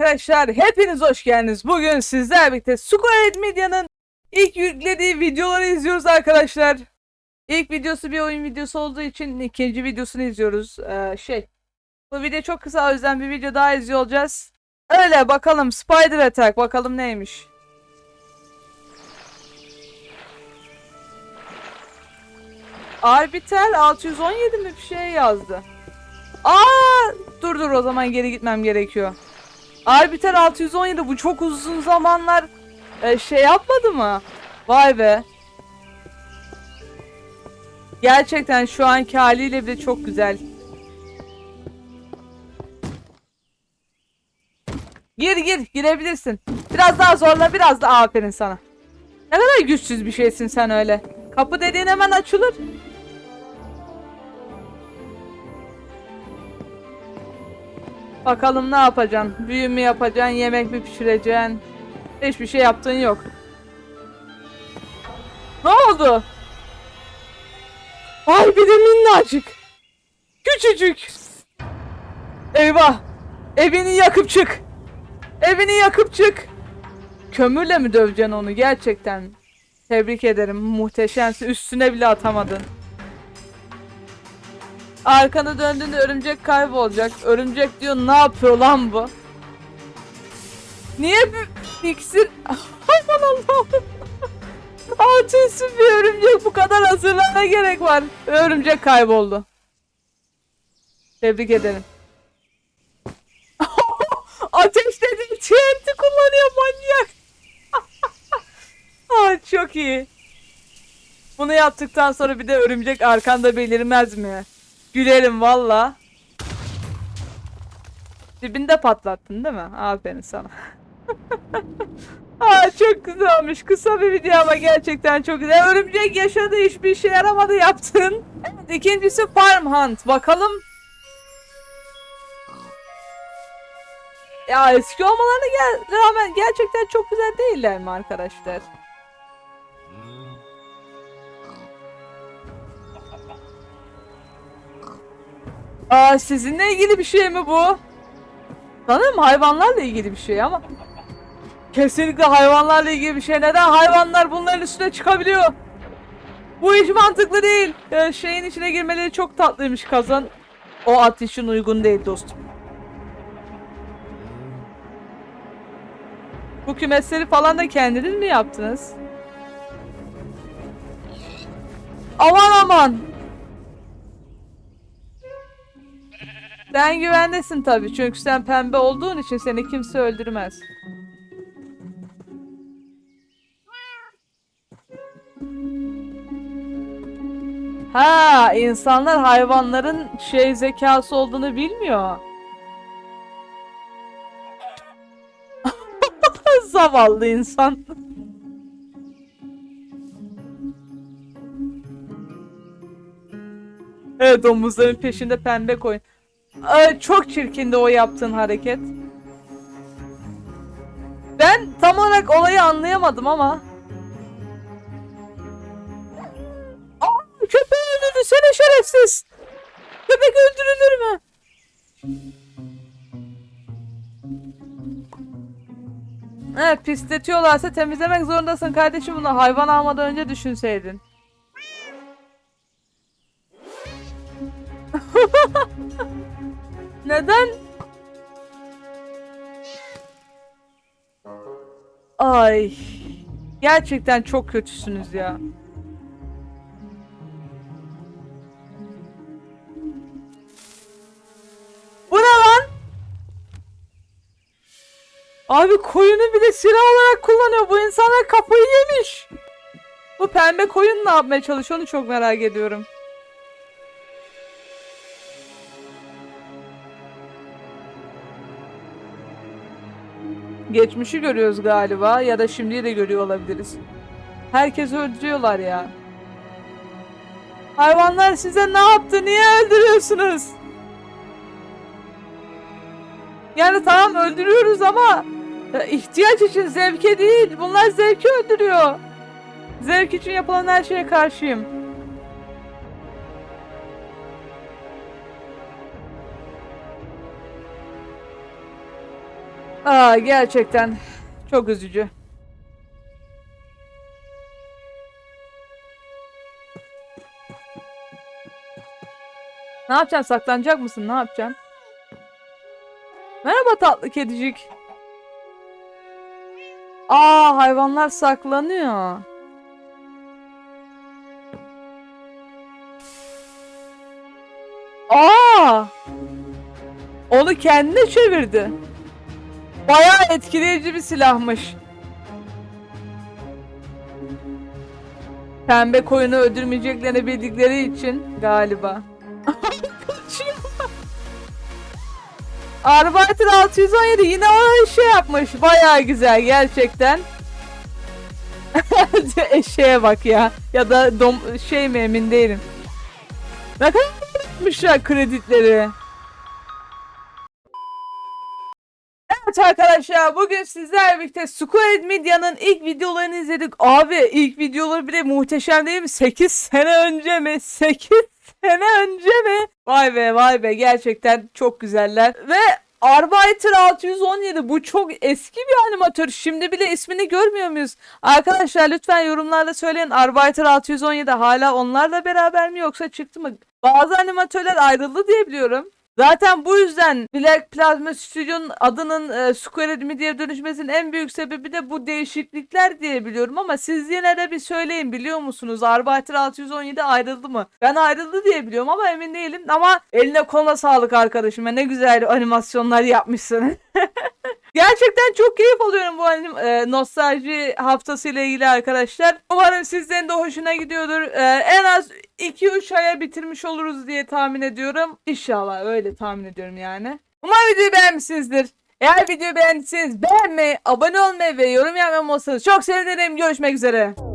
arkadaşlar hepiniz hoş geldiniz. Bugün sizlerle birlikte Squared Media'nın ilk yüklediği videoları izliyoruz arkadaşlar. İlk videosu bir oyun videosu olduğu için ikinci videosunu izliyoruz. Ee, şey bu video çok kısa o yüzden bir video daha izliyor olacağız. Öyle bakalım Spider Attack bakalım neymiş. Arbitel 617 mi bir şey yazdı. Aa dur dur o zaman geri gitmem gerekiyor. Arbiter 617 bu çok uzun zamanlar e, şey yapmadı mı? Vay be. Gerçekten şu anki haliyle bile çok güzel. Gir gir girebilirsin. Biraz daha zorla biraz da aferin sana. Ne kadar güçsüz bir şeysin sen öyle. Kapı dediğin hemen açılır. Bakalım ne yapacaksın? Büyü mü yapacaksın? Yemek mi pişireceksin? Hiçbir şey yaptığın yok. Ne oldu? Ay bir de minnacık. Küçücük. Eyvah. Evini yakıp çık. Evini yakıp çık. Kömürle mi döveceksin onu gerçekten? Tebrik ederim. Muhteşemsin. Üstüne bile atamadın. Arkanı döndüğünde örümcek kaybolacak. Örümcek diyor ne yapıyor lan bu? Niye bir iksir... Aman Allah'ım. Altı üstü bir örümcek bu kadar hazırlana gerek var. Örümcek kayboldu. Tebrik ederim. Ateşledi TNT kullanıyor manyak. Aa, çok iyi. Bunu yaptıktan sonra bir de örümcek arkanda belirmez mi? Gülerim valla. Dibinde patlattın değil mi? Aferin sana. Aa çok güzel olmuş. Kısa bir video ama gerçekten çok güzel. Örümcek yaşadı hiçbir işe yaramadı yaptın. Evet ikincisi Farm Hunt. Bakalım. Ya eski olmalarına gel rağmen gerçekten çok güzel değiller mi arkadaşlar? Aa sizinle ilgili bir şey mi bu? Sanırım hayvanlarla ilgili bir şey ama. Kesinlikle hayvanlarla ilgili bir şey. Neden hayvanlar bunların üstüne çıkabiliyor? Bu hiç mantıklı değil. Ee, şeyin içine girmeleri çok tatlıymış kazan. O at için uygun değil dostum. Bu kümesleri falan da kendiniz mi yaptınız? Aman aman. Sen güvendesin tabii çünkü sen pembe olduğun için seni kimse öldürmez. Ha, insanlar hayvanların şey zekası olduğunu bilmiyor. Zavallı insan. Evet domuzların peşinde pembe koyun. Ay, çok çirkindi o yaptığın hareket. Ben tam olarak olayı anlayamadım ama. Aa, köpeği öldürdü seni şerefsiz. Köpek öldürülür mü? Evet pisletiyorlarsa temizlemek zorundasın kardeşim bunu hayvan almadan önce düşünseydin. Neden? Ay. Gerçekten çok kötüsünüz ya. Bu ne lan? Abi koyunu bile silah olarak kullanıyor. Bu insanlar kafayı yemiş. Bu pembe koyun ne yapmaya çalışıyor onu çok merak ediyorum. Geçmişi görüyoruz galiba ya da şimdiyi de görüyor olabiliriz. Herkes öldürüyorlar ya. Hayvanlar size ne yaptı? Niye öldürüyorsunuz? Yani tamam öldürüyoruz ama ya ihtiyaç için zevke değil. Bunlar zevki öldürüyor. Zevk için yapılan her şeye karşıyım. Aa gerçekten çok üzücü. Ne yapacaksın? Saklanacak mısın? Ne yapacaksın? Merhaba tatlı kedicik. Aa hayvanlar saklanıyor. Aa! Onu kendine çevirdi. Bayağı etkileyici bir silahmış. Pembe koyunu öldürmeyeceklerini bildikleri için galiba. Kaçıyor. Arbiter 617 yine o şey yapmış. Bayağı güzel gerçekten. Eşeğe bak ya. Ya da dom şey mi emin değilim. Ne kadar yapmışlar Evet arkadaşlar bugün sizlerle birlikte Squared Media'nın ilk videolarını izledik. Abi ilk videoları bile muhteşem değil mi? 8 sene önce mi? 8 sene önce mi? Vay be vay be gerçekten çok güzeller. Ve Arbiter 617 bu çok eski bir animatör. Şimdi bile ismini görmüyor muyuz? Arkadaşlar lütfen yorumlarda söyleyin. Arbiter 617 hala onlarla beraber mi yoksa çıktı mı? Bazı animatörler ayrıldı diye biliyorum. Zaten bu yüzden Black Plasma Studio'nun adının e, Squared Media'ya dönüşmesinin en büyük sebebi de bu değişiklikler diye biliyorum ama siz yine de bir söyleyin biliyor musunuz? Arbiter 617 ayrıldı mı? Ben ayrıldı diye biliyorum ama emin değilim ama eline koluna sağlık arkadaşım. Ne güzel animasyonlar yapmışsın. Gerçekten çok keyif alıyorum bu anim, e, nostalji haftası ile ilgili arkadaşlar. Umarım sizlerin de hoşuna gidiyordur. E, en az 2-3 aya bitirmiş oluruz diye tahmin ediyorum. İnşallah öyle tahmin ediyorum yani. Umarım videoyu beğenmişsinizdir. Eğer videoyu beğendiyseniz beğenmeyi, abone olmayı ve yorum yapmayı unutmazsanız çok sevinirim. Görüşmek üzere.